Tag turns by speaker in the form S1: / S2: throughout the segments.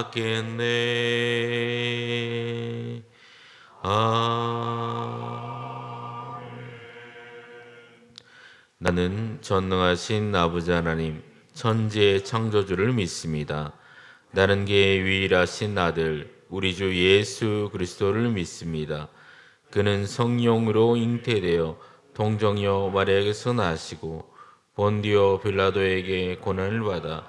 S1: 받겠네. 아. 나는 전능하신 아버지 하나님, 천지의 창조주를 믿습니다. 나는 그의 유일하신 아들, 우리 주 예수 그리스도를 믿습니다. 그는 성령으로 잉태되어 동정여 마리아에게서 나시고 본디오 빌라도에게 고난을 받아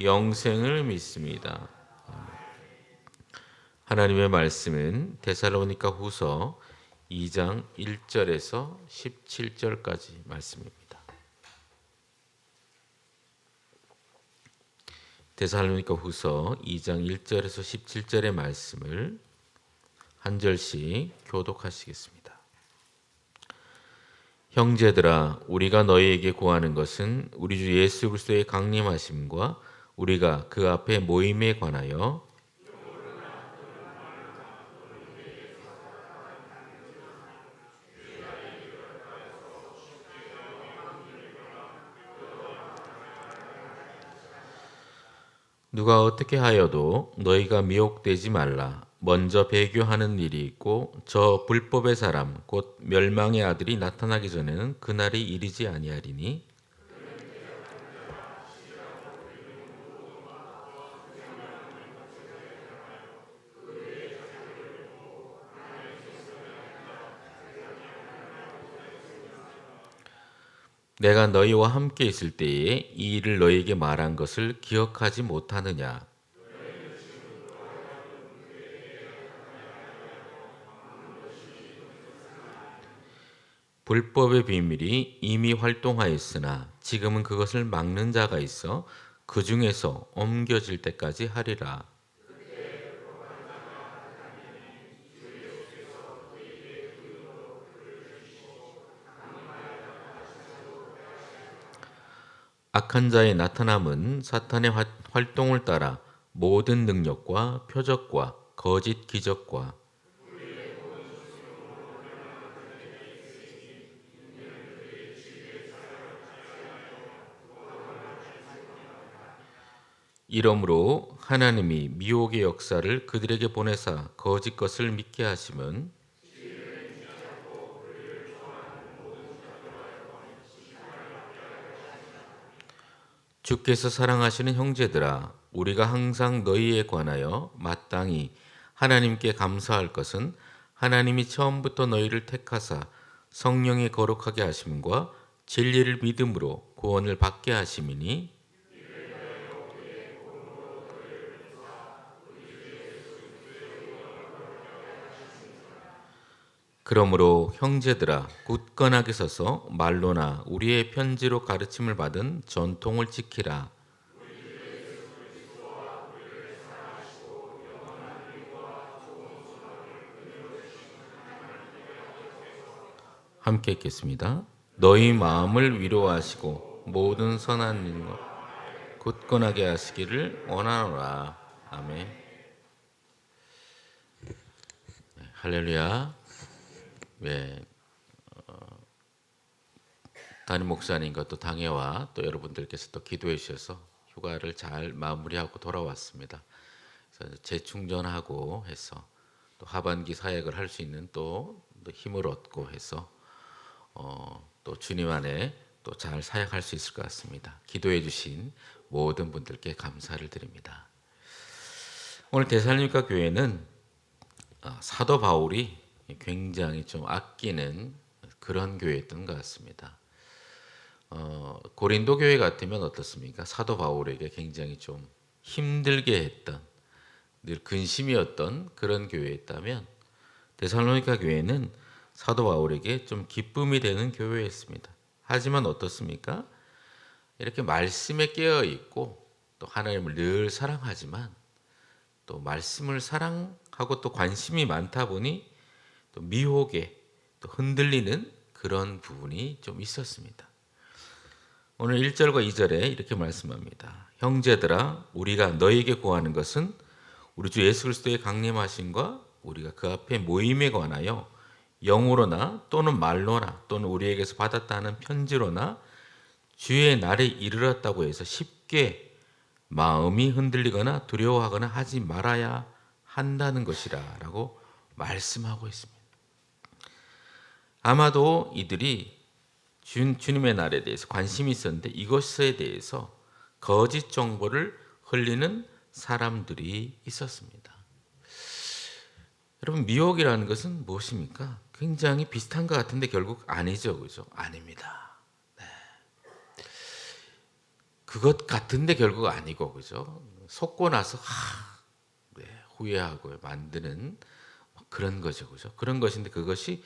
S1: 영생을 믿습니다. 하나님의 말씀은 데살로니가 후서 2장 1절에서 17절까지 말씀입니다. 데살로니가 후서 2장 1절에서 17절의 말씀을 한 절씩 교독하시겠습니다. 형제들아 우리가 너희에게 구하는 것은 우리 주 예수 그리스도의 강림하심과 우리가 그 앞에 모임에 관하여 누가 어떻게 하여도 너희가 미혹되지 말라. 먼저 배교하는 일이 있고 저 불법의 사람 곧 멸망의 아들이 나타나기 전에는 그날이 이르지 아니하리니 내가 너희와 함께 있을 때에 이 일을 너희에게 말한 것을 기억하지 못하느냐 불법의 비밀이 이미 활동하였으나 지금은 그것을 막는 자가 있어 그 중에서 옮겨질 때까지 하리라. 악한 자의 나타남은 사탄의 활동을 따라 모든 능력과 표적과 거짓 기적과 이러므로 하나님이 미혹의 역사를 그들에게 보내사 거짓 것을 믿게 하심은 주께서 사랑하시는 형제들아 우리가 항상 너희에 관하여 마땅히 하나님께 감사할 것은 하나님이 처음부터 너희를 택하사 성령의 거룩하게 하심과 진리를 믿음으로 구원을 받게 하심이니 그러므로 형제들아 굳건하게 서서 말로나 우리의 편지로 가르침을 받은 전통을 지키라. 함께 읽겠습니다. 너희 마음을 위로하시고 모든 선한 일과 굳건하게 하시기를 원하노라. 아멘. 네, 할렐루야. 예, 어, 담임 목사님과 또 당회와 또 여러분들께서 또 기도해 주셔서 휴가를 잘 마무리하고 돌아왔습니다. 그래서 재충전하고 해서 또 하반기 사역을 할 수 있는 또, 또, 힘을 얻고 해서 어, 또 주님 안에 또 잘 사역할 수 있을 것 같습니다. 기도해 주신 모든 분들께 감사를 드립니다. 오늘 대살림과 교회는 어, 사도 바울이 굉장히 좀 아끼는 그런 교회였던 것 같습니다. 어, 고린도 교회 같으면 어떻습니까? 사도 바울에게 굉장히 좀 힘들게 했던 늘 근심이었던 그런 교회였다면 데살로니가 교회는 사도 바울에게 좀 기쁨이 되는 교회였습니다. 하지만 어떻습니까? 이렇게 말씀에 깨어 있고 또 하나님을 늘 사랑하지만 또 말씀을 사랑하고 또 관심이 많다 보니 또 미혹에 또 흔들리는 그런 부분이 좀 있었습니다. 오늘 1절과 2절에 이렇게 말씀합니다. 형제들아 우리가 너에게 구하는 것은 우리 주 예수 그리스도의 강림하심과 우리가 그 앞에 모임에 관하여 영으로나 또는 말로나 또는 우리에게서 받았다는 편지로나 주의 날에 이르렀다고 해서 쉽게 마음이 흔들리거나 두려워하거나 하지 말아야 한다는 것이라라고 말씀하고 있습니다. 아마도 이들이 주, 주님의 날에 대해서 관심이 있었는데 이것에 대해서 거짓 정보를 흘리는 사람들이 있었습니다. 여러분 미혹이라는 것은 무엇입니까? 굉장히 비슷한 것 같은데 결국 아니죠, 그죠? 아닙니다. 네. 그것 같은데 결국 아니고 그죠? 속고 나서 하, 네, 후회하고 만드는 그런 거죠, 그죠? 그런 것인데 그것이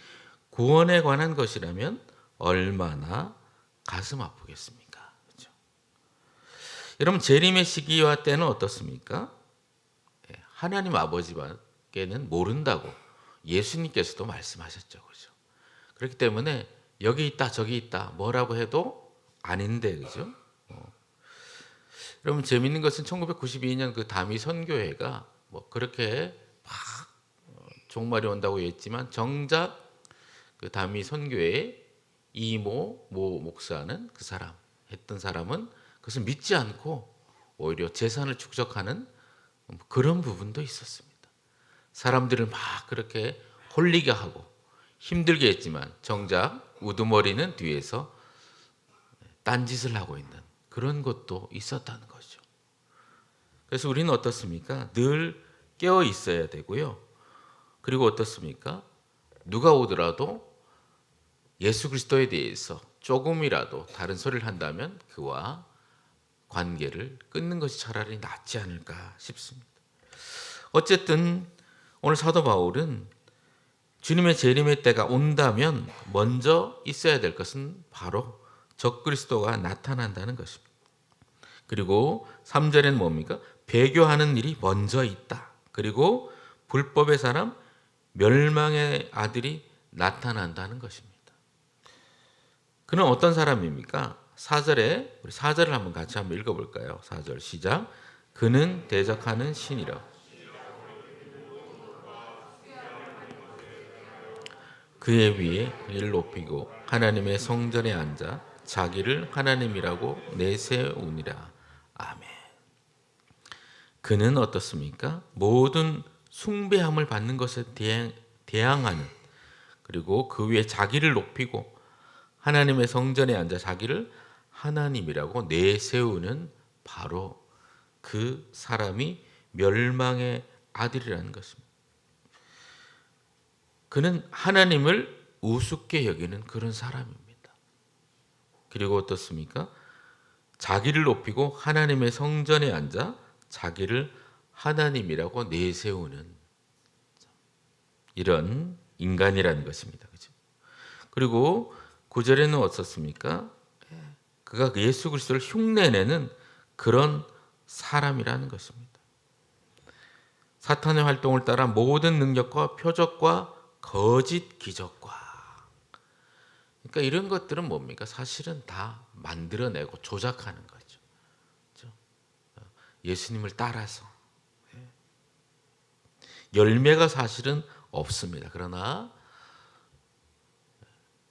S1: 구원에 관한 것이라면 얼마나 가슴 아프겠습니까? 그죠? 여러분 재림의 시기와 때는 어떻습니까? 예, 하나님 아버지밖에는 모른다고 예수님께서도 말씀하셨죠, 그죠? 그렇기 때문에 여기 있다 저기 있다 뭐라고 해도 아닌데 그죠? 어. 여러분 재밌는 것은 1992년 그 다미 선교회가 뭐 그렇게 막 어, 종말이 온다고 했지만 정작 그 다미 선교회 이모 모 목사는 그 사람 했던 사람은 그것을 믿지 않고 오히려 재산을 축적하는 그런 부분도 있었습니다. 사람들을 막 그렇게 홀리게 하고 힘들게 했지만 정작 우두머리는 뒤에서 딴짓을 하고 있는 그런 것도 있었다는 거죠. 그래서 우리는 어떻습니까? 늘 깨어 있어야 되고요. 그리고 어떻습니까? 누가 오더라도 예수 그리스도에 대해서 조금이라도 다른 소리를 한다면 그와 관계를 끊는 것이 차라리 낫지 않을까 싶습니다. 어쨌든 오늘 사도 바울은 주님의 재림의 때가 온다면 먼저 있어야 될 것은 바로 적그리스도가 나타난다는 것입니다. 그리고 3절에는 뭡니까? 배교하는 일이 먼저 있다. 그리고 불법의 사람 멸망의 아들이 나타난다는 것입니다. 그는 어떤 사람입니까? 4절에 우리 4절을 한번 같이 한번 읽어 볼까요? 4절 시작. 그는 대적하는 신이라. 그의 위에 그를 높이고 하나님의 성전에 앉아 자기를 하나님이라고 내세우니라. 아멘. 그는 어떻습니까? 모든 숭배함을 받는 것에 대항, 대항하는 그리고 그 위에 자기를 높이고 하나님의 성전에 앉아 자기를 하나님이라고 내세우는 바로 그 사람이 멸망의 아들이라는 것입니다. 그는 하나님을 우습게 여기는 그런 사람입니다. 그리고 어떻습니까? 자기를 높이고 하나님의 성전에 앉아 자기를 하나님이라고 내세우는 이런 인간이라는 것입니다. 그죠? 그리고 구절에는 어떻습니까? 그가 예수 그리스도를 흉내내는 그런 사람이라는 것입니다. 사탄의 활동을 따라 모든 능력과 표적과 거짓 기적과 그러니까 이런 것들은 뭡니까? 사실은 다 만들어내고 조작하는 거죠. 그렇죠? 예수님을 따라서 열매가 사실은 없습니다. 그러나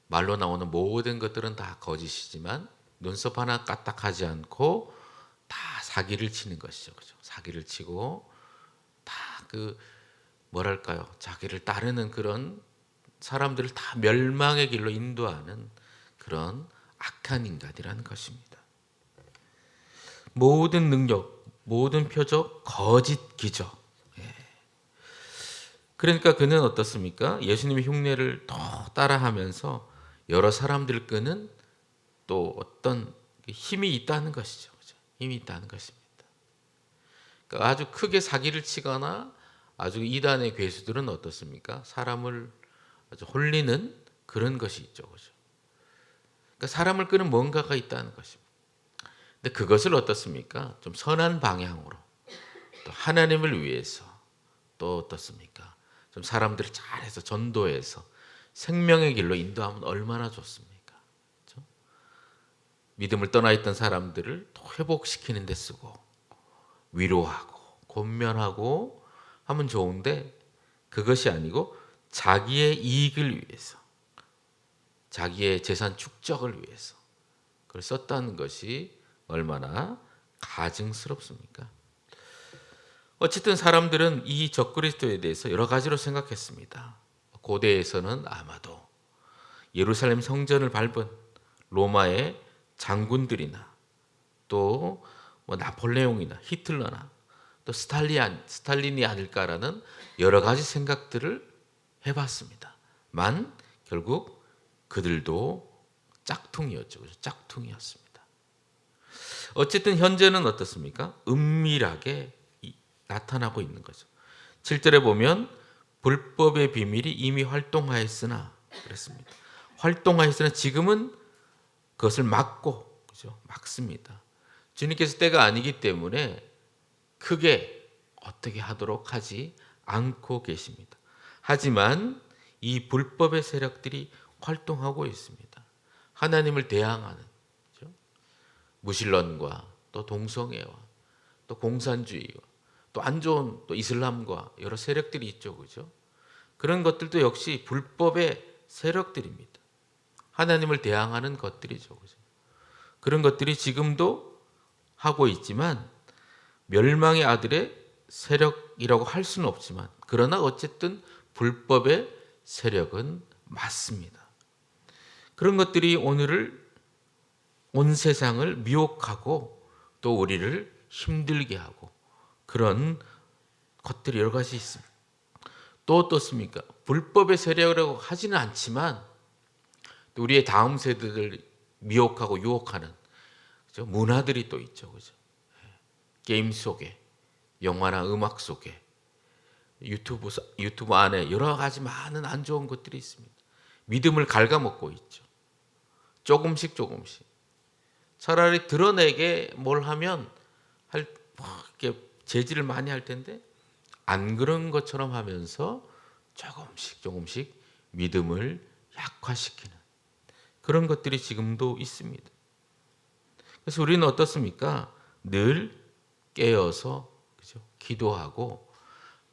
S1: 말로 나오는 모든 것들은 다 거짓이지만 눈썹 하나 까딱하지 않고 다 사기를 치는 것이죠. 그죠? 사기를 치고 다 그 뭐랄까요? 자기를 따르는 그런 사람들을 다 멸망의 길로 인도하는 그런 악한 인간이라는 것입니다. 모든 능력, 모든 표적, 거짓 기적. 예. 그러니까 그는 어떻습니까? 예수님의 흉내를 더 따라하면서 여러 사람들 끄는 또 어떤 힘이 있다는 것이죠. 힘이 있다는 것입니다. 그러니까 아주 크게 사기를 치거나 아주 이단의 괴수들은 어떻습니까? 사람을 아주 홀리는 그런 것이 있죠. 그죠? 그러니까 사람을 끄는 뭔가가 있다는 것입니다. 근데 그것을 어떻습니까? 좀 선한 방향으로 또 하나님을 위해서 또 어떻습니까? 좀 사람들을 잘해서 전도해서 생명의 길로 인도하면 얼마나 좋습니까? 그렇죠? 믿음을 떠나 있던 사람들을 또 회복시키는 데 쓰고 위로하고 권면하고 하면 좋은데 그것이 아니고 자기의 이익을 위해서 자기의 재산 축적을 위해서 그걸 썼다는 것이 얼마나 가증스럽습니까? 어쨌든 사람들은 이 적그리스도에 대해서 여러 가지로 생각했습니다. 고대에서는 아마도 예루살렘 성전을 밟은 로마의 장군들이나 또 뭐 나폴레옹이나 히틀러나 또 스탈리안 스탈린이 아닐까라는 여러 가지 생각들을 해봤습니다. 만 결국 그들도 짝퉁이었죠. 짝퉁이었습니다. 어쨌든 현재는 어떻습니까? 은밀하게 이- 나타나고 있는 거죠. 7절에 보면 불법의 비밀이 이미 활동하였으나 그랬습니다. 활동하였으나 지금은 그것을 막고 그죠? 막습니다. 주님께서 때가 아니기 때문에 크게 어떻게 하도록 하지 않고 계십니다. 하지만 이 불법의 세력들이 활동하고 있습니다. 하나님을 대항하는 그죠? 무신론과 또 동성애와 또 공산주의와 또 안 좋은 또 이슬람과 여러 세력들이 있죠, 그죠? 그런 것들도 역시 불법의 세력들입니다. 하나님을 대항하는 것들이죠, 그죠? 그런 것들이 지금도 하고 있지만 멸망의 아들의 세력이라고 할 수는 없지만 그러나 어쨌든 불법의 세력은 맞습니다. 그런 것들이 오늘을 온 세상을 미혹하고 또 우리를 힘들게 하고 그런 것들이 여러 가지 있습니다. 또 어떻습니까? 불법의 세력이라고 하지는 않지만 또 우리의 다음 세대들 미혹하고 유혹하는 그죠? 문화들이 또 있죠, 그죠? 게임 속에 영화나 음악 속에 유튜브 서- 유튜브 안에 여러 가지 많은 안 좋은 것들이 있습니다. 믿음을 갉아먹고 있죠. 조금씩 조금씩. 차라리 드러내게 뭘 하면 할뭐 이렇게 제지를 많이 할 텐데 안 그런 것처럼 하면서 조금씩 조금씩 믿음을 약화시키는 그런 것들이 지금도 있습니다. 그래서 우리는 어떻습니까? 늘 깨어서 그죠? 기도하고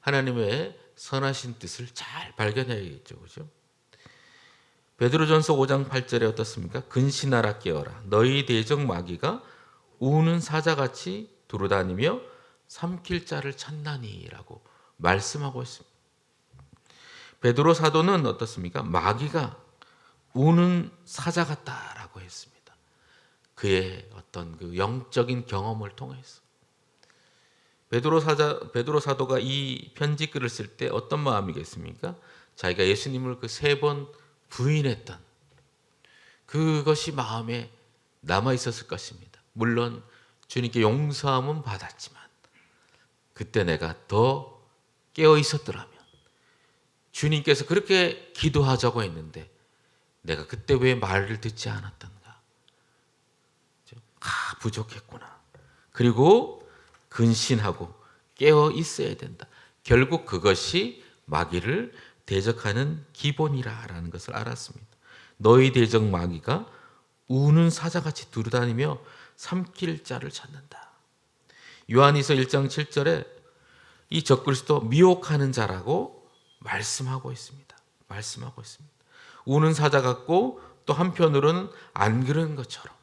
S1: 하나님의 선하신 뜻을 잘 발견해야겠죠. 그죠? 베드로전서 5장 8절에 어떻습니까? 근신하라 깨어라. 너희 대적 마귀가 우는 사자같이 두루다니며 삼킬 자를 찾나니라고 말씀하고 있습니다. 베드로 사도는 어떻습니까? 마귀가 우는 사자 같다라고 했습니다. 그의 어떤 그 영적인 경험을 통해서 베드로 사자 베드로 사도가 이 편지 글을 쓸 때 어떤 마음이겠습니까? 자기가 예수님을 그 세 번 부인했던 그것이 마음에 남아 있었을 것입니다. 물론 주님께 용서함은 받았지만 그때 내가 더 깨어 있었더라면 주님께서 그렇게 기도하자고 했는데 내가 그때 왜 말을 듣지 않았던가? 아, 부족했구나. 그리고 근신하고 깨어 있어야 된다. 결국 그것이 마귀를 대적하는 기본이라라는 것을 알았습니다. 너희 대적 마귀가 우는 사자같이 두루다니며 삼킬 자를 찾는다. 요한이서 1장 7절에 이 적그리스도 미혹하는 자라고 말씀하고 있습니다. 말씀하고 있습니다. 우는 사자 같고 또 한편으로는 안 그런 것처럼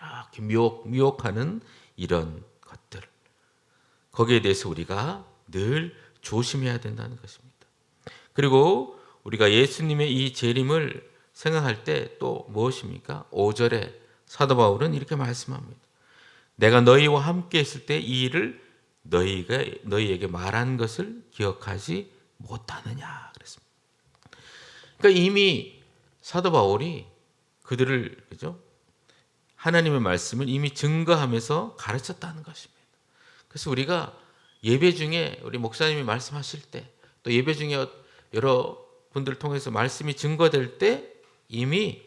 S1: 이렇게 미혹 미혹하는 이런 것들 거기에 대해서 우리가 늘 조심해야 된다는 것입니다. 그리고 우리가 예수님의 이 재림을 생각할 때 또 무엇입니까? 5절에 사도 바울은 이렇게 말씀합니다. 내가 너희와 함께 있을 때 이 일을 너희가 너희에게 말한 것을 기억하지 못하느냐 그랬습니다. 그러니까 이미 사도 바울이 그들을 그죠? 하나님의 말씀을 이미 증거하면서 가르쳤다는 것입니다. 그래서 우리가 예배 중에 우리 목사님이 말씀하실 때 또 예배 중에 여러 분들 통해서 말씀이 증거될 때 이미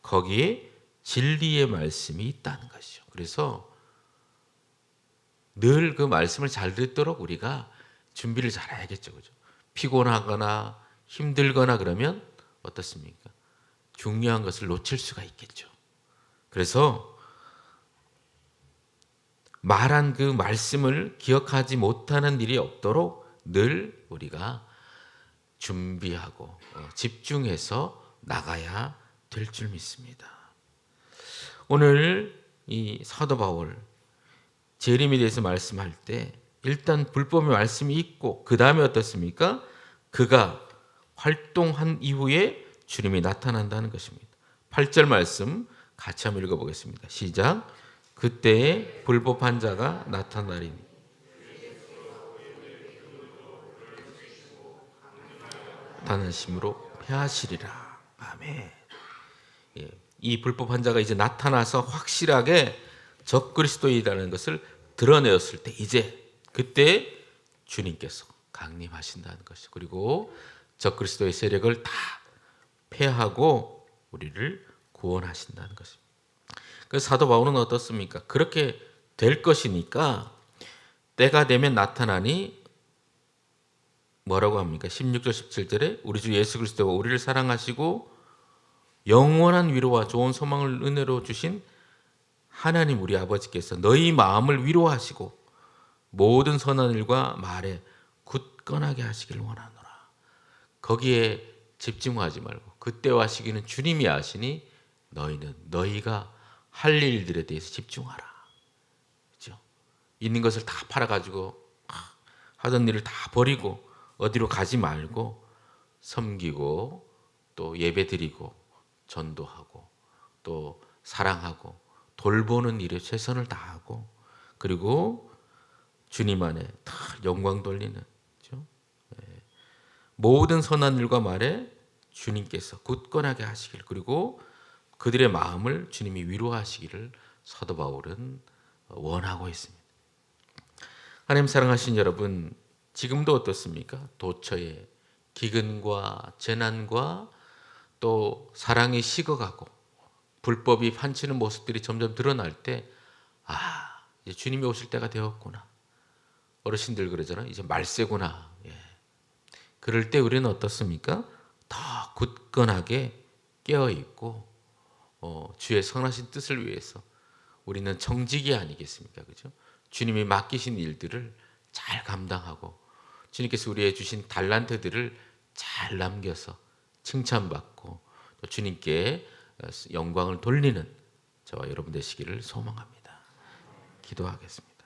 S1: 거기에 진리의 말씀이 있다는 것이죠. 그래서 늘 그 말씀을 잘 듣도록 우리가 준비를 잘 해야겠죠. 그죠? 피곤하거나 힘들거나 그러면 어떻습니까? 중요한 것을 놓칠 수가 있겠죠. 그래서 말한 그 말씀을 기억하지 못하는 일이 없도록 늘 우리가 준비하고 어, 집중해서 나가야 될 줄 믿습니다. 오늘 이 사도 바울 재림에 대해서 말씀할 때 일단 불법의 말씀이 있고 그 다음에 어떻습니까? 그가 활동한 이후에 주님이 나타난다는 것입니다. 8절 말씀 같이 한번 읽어보겠습니다. 시작. 그때에 불법한 자가 나타나리니 나타나심으로 패하시리라. 아멘. 예, 이 불법한 자가 이제 나타나서 확실하게 적그리스도이라는 것을 드러내었을 때 이제 그때 주님께서 강림하신다는 것이 그리고 적그리스도의 세력을 다 패하고 우리를 구원하신다는 것입니다. 그 사도 바울은 어떻습니까? 그렇게 될 것이니까 때가 되면 나타나니 뭐라고 합니까? 16절 17절에 우리 주 예수 그리스도가 우리를 사랑하시고 영원한 위로와 좋은 소망을 은혜로 주신 하나님 우리 아버지께서 너희 마음을 위로하시고 모든 선한 일과 말에 굳건하게 하시길 원하노라. 거기에 집중하지 말고 그때와 시기는 주님이 아시니 너희는 너희가 할 일들에 대해서 집중하라. 그렇죠? 있는 것을 다 팔아 가지고 하던 일을 다 버리고 어디로 가지 말고 섬기고 또 예배 드리고 전도하고 또 사랑하고 돌보는 일에 최선을 다하고 그리고 주님 안에 다 영광 돌리는 그렇죠? 예. 모든 선한 일과 말에 주님께서 굳건하게 하시길 그리고 그들의 마음을 주님이 위로하시기를 사도 바울은 원하고 있습니다. 하나님 사랑하신 여러분 지금도 어떻습니까? 도처에 기근과 재난과 또 사랑이 식어가고 불법이 판치는 모습들이 점점 드러날 때, 아, 이제 주님이 오실 때가 되었구나. 어르신들 그러잖아요. 이제 말세구나. 예. 그럴 때 우리는 어떻습니까? 더 굳건하게 깨어 있고 어, 주의 선하신 뜻을 위해서 우리는 정직이 아니겠습니까? 그죠? 주님이 맡기신 일들을 잘 감당하고 주님께서 우리에게 주신 달란트들을 잘 남겨서 칭찬받고 또 주님께 영광을 돌리는 저와 여러분 되시기를 소망합니다. 기도하겠습니다.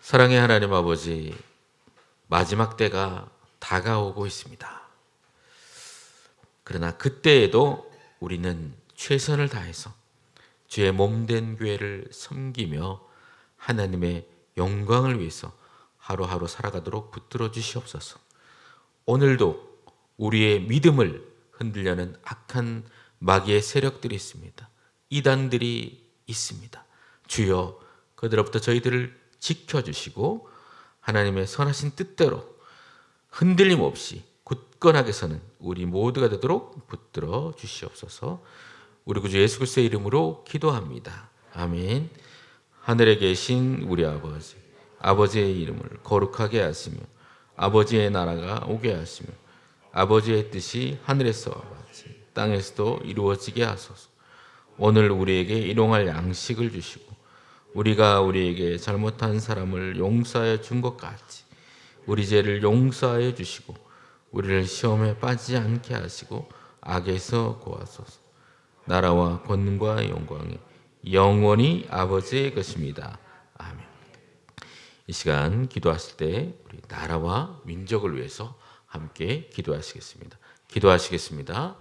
S1: 사랑의 하나님 아버지, 마지막 때가 다가오고 있습니다. 그러나 그때에도 우리는 최선을 다해서 주의 몸된 교회를 섬기며 하나님의 영광을 위해서 하루하루 살아가도록 붙들어 주시옵소서. 오늘도 우리의 믿음을 흔들려는 악한 마귀의 세력들이 있습니다. 이단들이 있습니다. 주여 그들로부터 저희들을 지켜주시고 하나님의 선하신 뜻대로 흔들림 없이 굳건하게 서는 우리 모두가 되도록 붙들어 주시옵소서. 우리 구주 예수 그리스도의 이름으로 기도합니다. 아멘. 하늘에 계신 우리 아버지, 아버지의 이름을 거룩하게 하시며 아버지의 나라가 오게 하시며 아버지의 뜻이 하늘에서 같이 땅에서도 이루어지게 하소서. 오늘 우리에게 일용할 양식을 주시고 우리가 우리에게 잘못한 사람을 용서하여 준 것 같이 우리 죄를 용서하여 주시고 우리를 시험에 빠지지 않게 하시고 악에서 구하소서. 나라와 권능과 영광이 영원히 아버지의 것입니다. 아멘. 이 시간 기도하실 때 우리 나라와 민족을 위해서 함께 기도하시겠습니다. 기도하시겠습니다.